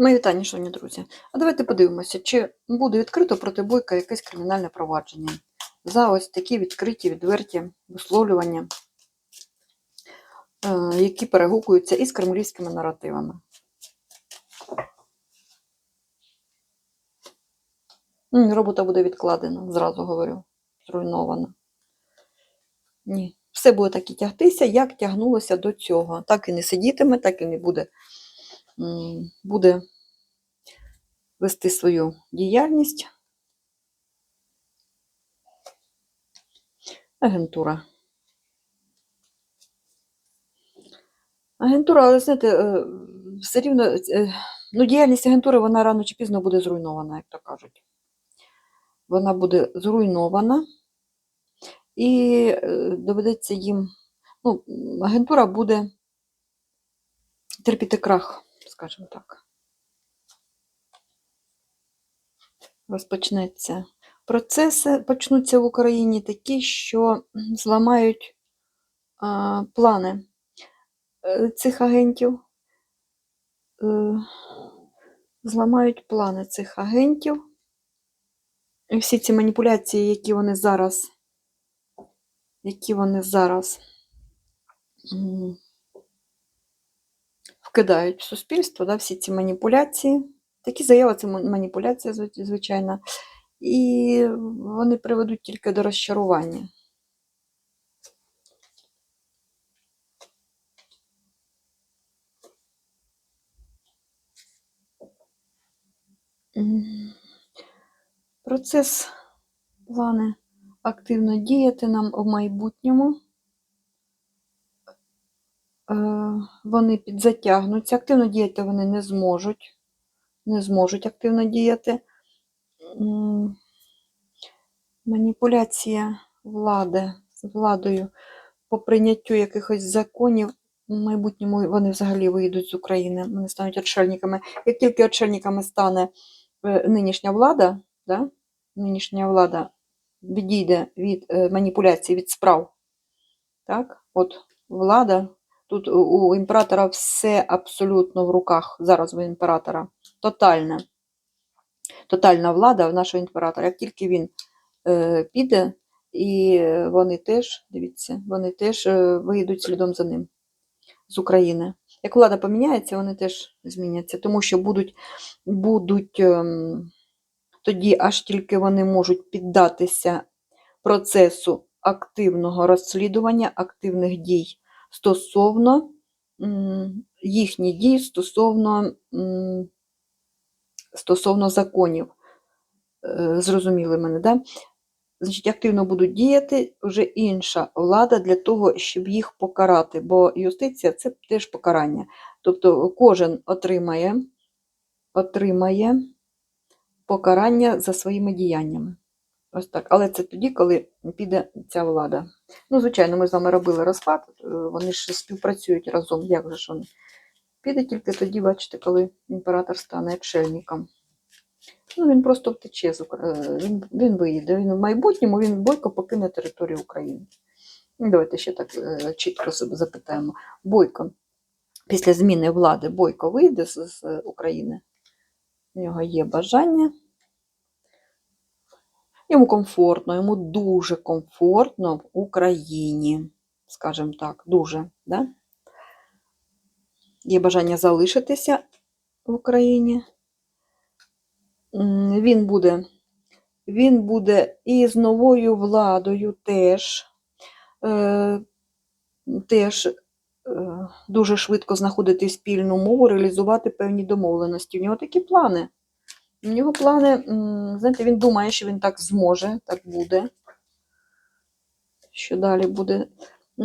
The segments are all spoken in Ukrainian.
Мої вітання, шановні друзі. А давайте подивимося, чи буде відкрито проти Бойка якесь кримінальне провадження за ось такі відкриті, відверті висловлювання, е, які перегукуються із кремлівськими наративами. Робота буде відкладена, зразу говорю, зруйнована. Ні. Все буде так і тягтися, як тягнулося до цього. Так і не сидітиме, так і не буде, буде вести свою діяльність. Агентура. Агентура, але знаєте, е, все рівно е, ну, діяльність агентури вона рано чи пізно буде зруйнована, як то кажуть. Вона буде зруйнована, і е, доведеться їм. Ну, агентура буде терпіти крах, скажімо так. розпочнеться. Процеси почнуться в Україні такі, що зламають а, плани е, цих агентів. Е, Зламають плани цих агентів. І всі ці маніпуляції, які вони зараз, які вони зараз м, вкидають в суспільство, да, всі ці маніпуляції. Такі заяви це маніпуляція, зв- звичайно, і вони приведуть тільки до розчарування. Процес плани активно діяти нам в майбутньому. Е, Вони підзатягнуться. Активно діяти вони не зможуть. Не зможуть активно діяти. Маніпуляція влади з владою по прийняттю якихось законів. В майбутньому вони взагалі вийдуть з України, вони стануть отшельниками. Як тільки отшельниками стане е, нинішня влада, да? нинішня влада відійде від е, маніпуляцій, від справ. Так? От влада, тут у, імператора все абсолютно в руках, зараз у імператора, тотальне. Тотальна влада в нашого імператора. Як тільки він е, піде, і вони теж, дивіться, вони теж е, вийдуть слідом за ним з України. Як влада поміняється, вони теж зміняться, тому що будуть, будуть ем, тоді, аж тільки вони можуть піддатися процесу активного розслідування, активних дій стосовно їхніх дій стосовно, стосовно законів. Е, Зрозуміли мене, да? Значить, активно будуть діяти вже інша влада для того, щоб їх покарати, бо юстиція це теж покарання. Тобто кожен отримає, отримає покарання за своїми діяннями. Ось так. Але це тоді, коли піде ця влада. Ну, звичайно, ми з вами робили розклад, е, вони ж співпрацюють разом. Як же ж вони? Піде тільки тоді, бачите, коли імператор стане отшельником. Ну, він просто втече з е, Він, він виїде. Він в майбутньому він бойко покине територію України. Ну, Давайте ще так е, чітко запитаємо. Бойко, після зміни влади Бойко вийде з, з України. У нього є бажання. Йому комфортно, йому дуже комфортно в Україні, скажімо так, дуже. Да? Є бажання залишитися в Україні. Він буде, він буде і з новою владою теж, е, теж е, дуже швидко знаходити спільну мову, реалізувати певні домовленості. В нього такі плани. У нього плани, знаєте, він думає, що він так зможе, так буде. Що далі буде?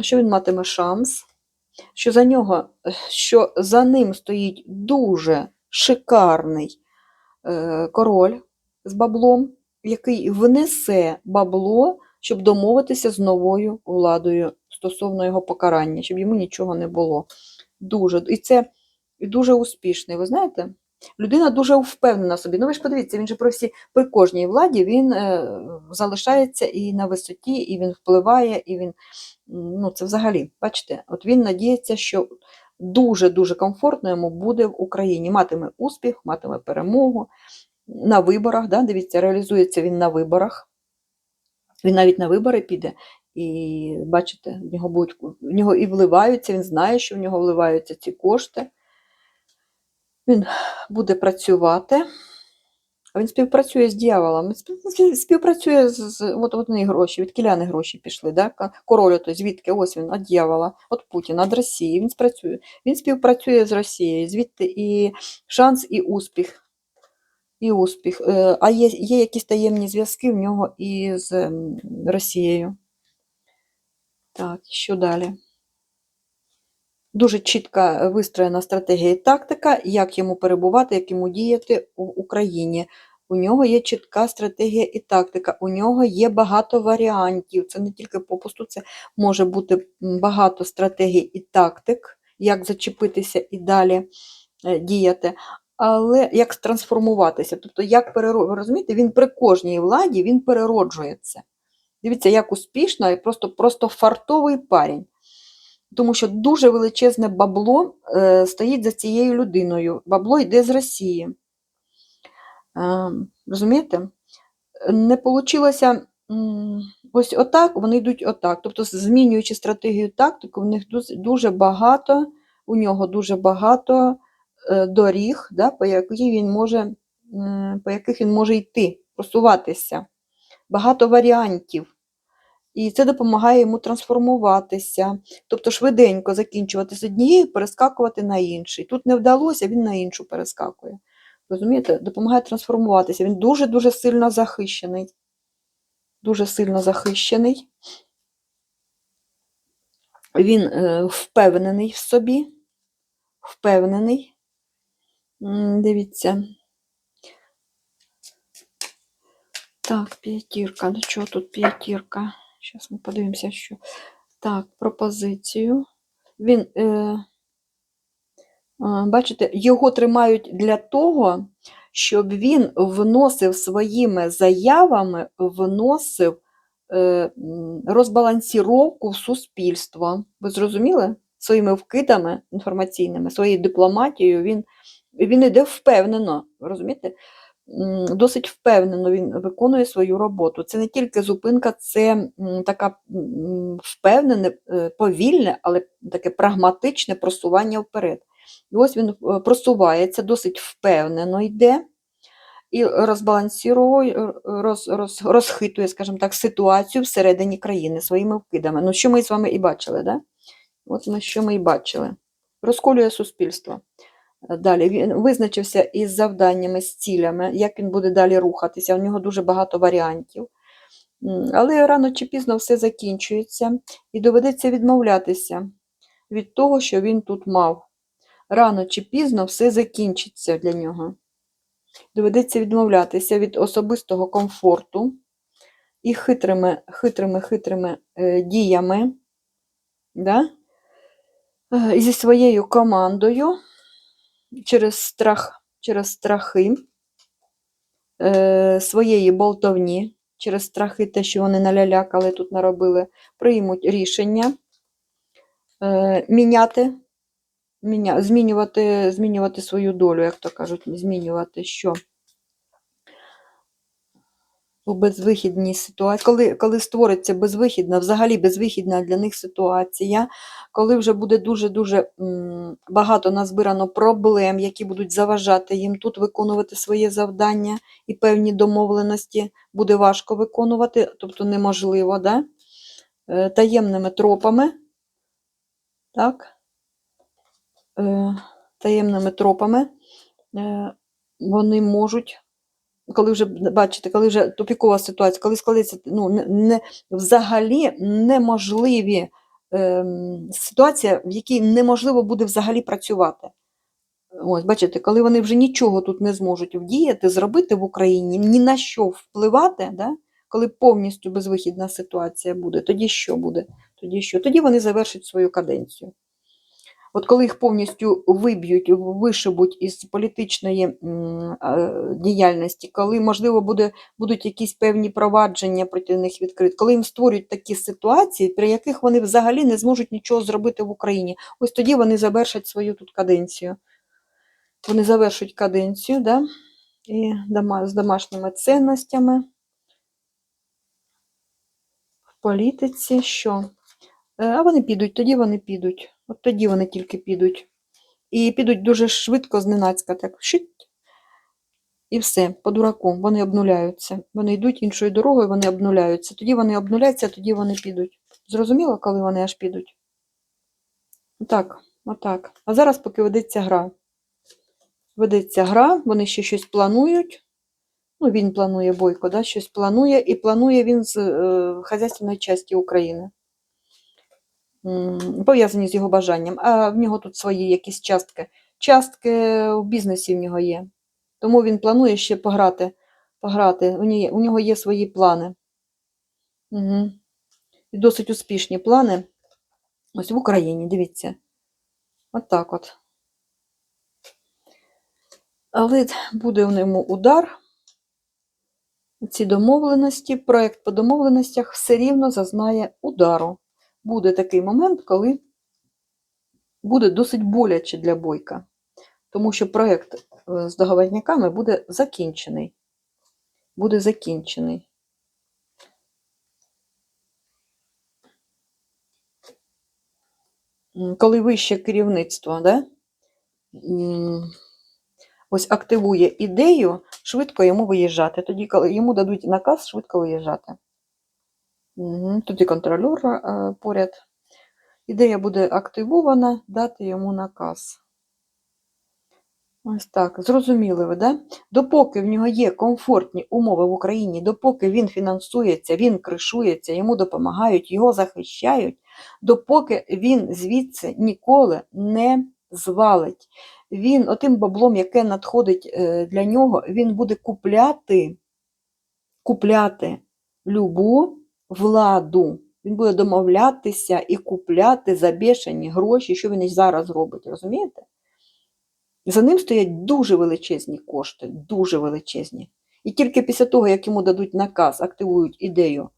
Що він матиме шанс, що за нього, е, що за ним стоїть дуже шикарний е, король з баблом, який внесе бабло, щоб домовитися з новою владою стосовно його покарання, щоб йому нічого не було. Дуже. І це дуже успішний, ви знаєте? Людина дуже впевнена собі. Ну ви ж подивіться, він же при всі при кожній владі він е, залишається і на висоті, і він впливає, і він ну це взагалі, бачите, от він надіється, що дуже-дуже комфортно йому буде в Україні. Матиме успіх, матиме перемогу на виборах. Да? Дивіться, реалізується він на виборах. Він навіть на вибори піде. І бачите, в нього будуть в нього і вливаються, він знає, що в нього вливаються ці кошти. Він буде працювати. Він співпрацює з дьяволом. Співпрацює з, з от, вони гроші, від кіляни гроші пішли. Да? Король ото, звідки? Ось він, від дьявола, від Путіна, від Росії. Він спрацює. Він співпрацює з Росією, звідти і шанс, і успіх. І успіх. Е, А є, є якісь таємні зв'язки в нього із Росією. Так, що далі? Дуже чітка вистроєна стратегія і тактика, як йому перебувати, як йому діяти у Україні. У нього є чітка стратегія і тактика, у нього є багато варіантів. Це не тільки попусту, це може бути багато стратегій і тактик, як зачепитися і далі е, діяти. Але як трансформуватися? Тобто, як переро... ви розумієте, він при кожній владі він перероджується. Дивіться, як успішно і просто, просто фартовий парень. Тому що дуже величезне бабло е, стоїть за цією людиною. Бабло йде з Росії. Е, розумієте? Не вийшло ось отак, вони йдуть отак. Тобто, змінюючи стратегію тактику, в них дуже, багато, у нього дуже багато е, доріг, да, по, які він може, по яких він може йти, просуватися. Багато варіантів. І це допомагає йому трансформуватися, тобто швиденько закінчувати з однієї, перескакувати на інший. Тут не вдалося, він на іншу перескакує. Розумієте? Допомагає трансформуватися. Він дуже-дуже сильно захищений. Дуже сильно захищений. Він е, впевнений в собі. Впевнений. Дивіться. Так, п'ятірка. До чого тут п'ятірка? Зараз ми подивимося, що. Так, пропозицію. Він, е, бачите, його тримають для того, щоб він вносив своїми заявами, вносив е, розбалансіровку в суспільство. Ви зрозуміли? Своїми вкидами інформаційними, своєю дипломатією він, він іде впевнено, розумієте? Досить впевнено він виконує свою роботу. Це не тільки зупинка, це така впевнене, е, повільне, але таке прагматичне просування вперед. І ось він е, просувається, досить впевнено йде і розбалансірує, роз, роз, розхитує, скажімо так, ситуацію всередині країни своїми вкидами. Ну, що ми з вами і бачили, да? От ми що ми і бачили. Розколює суспільство. Далі він визначився із завданнями, з цілями, як він буде далі рухатися. У нього дуже багато варіантів. Але рано чи пізно все закінчується і доведеться відмовлятися від того, що він тут мав. Рано чи пізно все закінчиться для нього. Доведеться відмовлятися від особистого комфорту і хитрими, хитрими, хитрими е, діями, да? Е, зі своєю командою через страх, через страхи е, своєї болтовні, через страхи, те, що вони налялякали, тут наробили, приймуть рішення е, міняти, міня, змінювати, змінювати свою долю, як то кажуть, змінювати що? У безвихідній ситуації, коли, коли створиться безвихідна, взагалі безвихідна для них ситуація, коли вже буде дуже-дуже багато назбирано проблем, які будуть заважати їм тут виконувати своє завдання і певні домовленості буде важко виконувати, тобто неможливо, да? Е, таємними тропами, так? Е, таємними тропами е, вони можуть коли вже бачите, коли вже тупікова ситуація, коли складеться ну, не, не, взагалі неможливі ем, ситуація, в якій неможливо буде взагалі працювати. Ось, бачите, коли вони вже нічого тут не зможуть вдіяти, зробити в Україні, ні на що впливати, да? коли повністю безвихідна ситуація буде, тоді що буде? Тоді що? Тоді вони завершать свою каденцію. От коли їх повністю виб'ють, вишибуть із політичної діяльності, коли, можливо, буде, будуть якісь певні провадження проти них відкриті, коли їм створюють такі ситуації, при яких вони взагалі не зможуть нічого зробити в Україні, ось тоді вони завершать свою тут каденцію. Вони завершують каденцію, да? і з домашніми цінностями. В політиці що? Е, А вони підуть, тоді вони підуть. От тоді вони тільки підуть. І підуть дуже швидко зненацька, так шить. І все, по дураку, вони обнуляються. Вони йдуть іншою дорогою, вони обнуляються. Тоді вони обнуляються, тоді вони підуть. Зрозуміло, коли вони аж підуть? Так, отак. А зараз поки ведеться гра. Ведеться гра, вони ще щось планують. Ну, він планує Бойко, да, щось планує, і планує він з е, хазяйственної частини України. Пов'язані з його бажанням. А в нього тут свої якісь частки. Частки в бізнесі в нього є. Тому він планує ще пограти. пограти. У нього є свої плани. Угу. І досить успішні плани. Ось в Україні, дивіться. От так от. Але буде в ньому удар. Ці домовленості, проєкт по домовленостях все рівно зазнає удару. Буде такий момент, коли буде досить боляче для бойка, тому що проєкт е, з договорняками буде закінчений. Буде закінчений. Коли вище керівництво, да? ось активує ідею, швидко йому виїжджати. Тоді, коли йому дадуть наказ, швидко виїжджати. Мгм, Тут і контролер е, поряд. Ідея буде активована, дати йому наказ. Ось так, зрозуміли ви, да? Допоки в нього є комфортні умови в Україні, допоки він фінансується, він кришується, йому допомагають, його захищають, допоки він звідси ніколи не звалить. Він отим баблом, яке надходить е, для нього, він буде купляти, купляти любу владу. Він буде домовлятися і купляти за бешені гроші, що він і зараз робить, розумієте? За ним стоять дуже величезні кошти, дуже величезні. І тільки після того, як йому дадуть наказ, активують ідею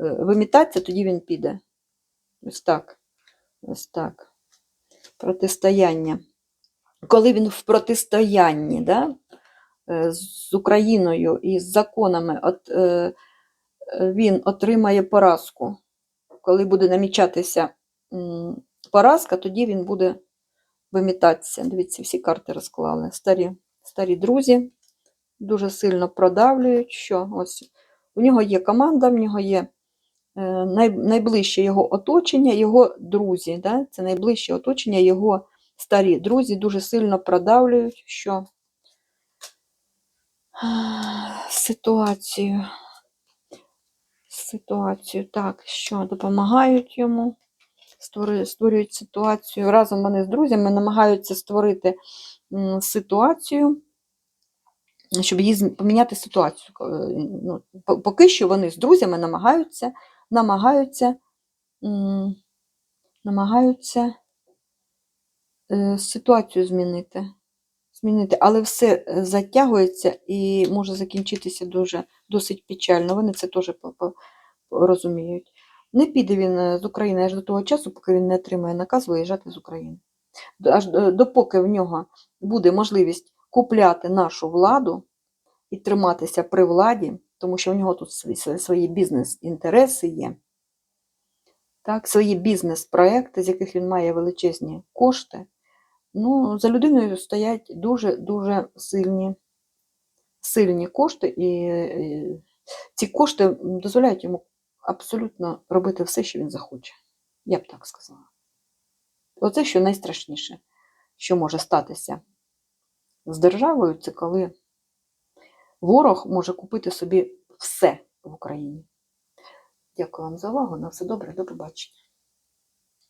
е, вимітатися, тоді він піде. Ось так. Ось так. Протистояння. Коли він в протистоянні да, е, з Україною і з законами, от, е, він отримає поразку. Коли буде намічатися поразка, тоді він буде вимітатися. Дивіться, всі карти розклали. Старі, старі друзі дуже сильно продавлюють, що ось у нього є команда, в нього є е, найближче його оточення, його друзі. Да? Це найближче оточення, його старі друзі дуже сильно продавлюють, що ситуацію. Ситуацію, так, що допомагають йому створюють, ситуацію. Разом вони з друзями намагаються створити ситуацію, щоб її поміняти ситуацію. Е, Ну, поки що вони з друзями намагаються, намагаються, намагаються е, ситуацію змінити. Змінити, але все е, затягується і може закінчитися дуже досить печально. Вони це теж розуміють. Не піде він е, з України аж до того часу, поки він не отримає наказ виїжджати з України. Аж е, допоки в нього буде можливість купляти нашу владу і триматися при владі, тому що в нього тут свої, бізнес-інтереси є, так, свої бізнес-проекти, з яких він має величезні кошти. Ну, за людиною стоять дуже-дуже сильні, сильні кошти, і е, ці кошти дозволяють йому абсолютно робити все, що він захоче. Я б так сказала. Оце що найстрашніше, що може статися з державою, це коли ворог може купити собі все в Україні. Дякую вам за увагу. На все добре, до побачення.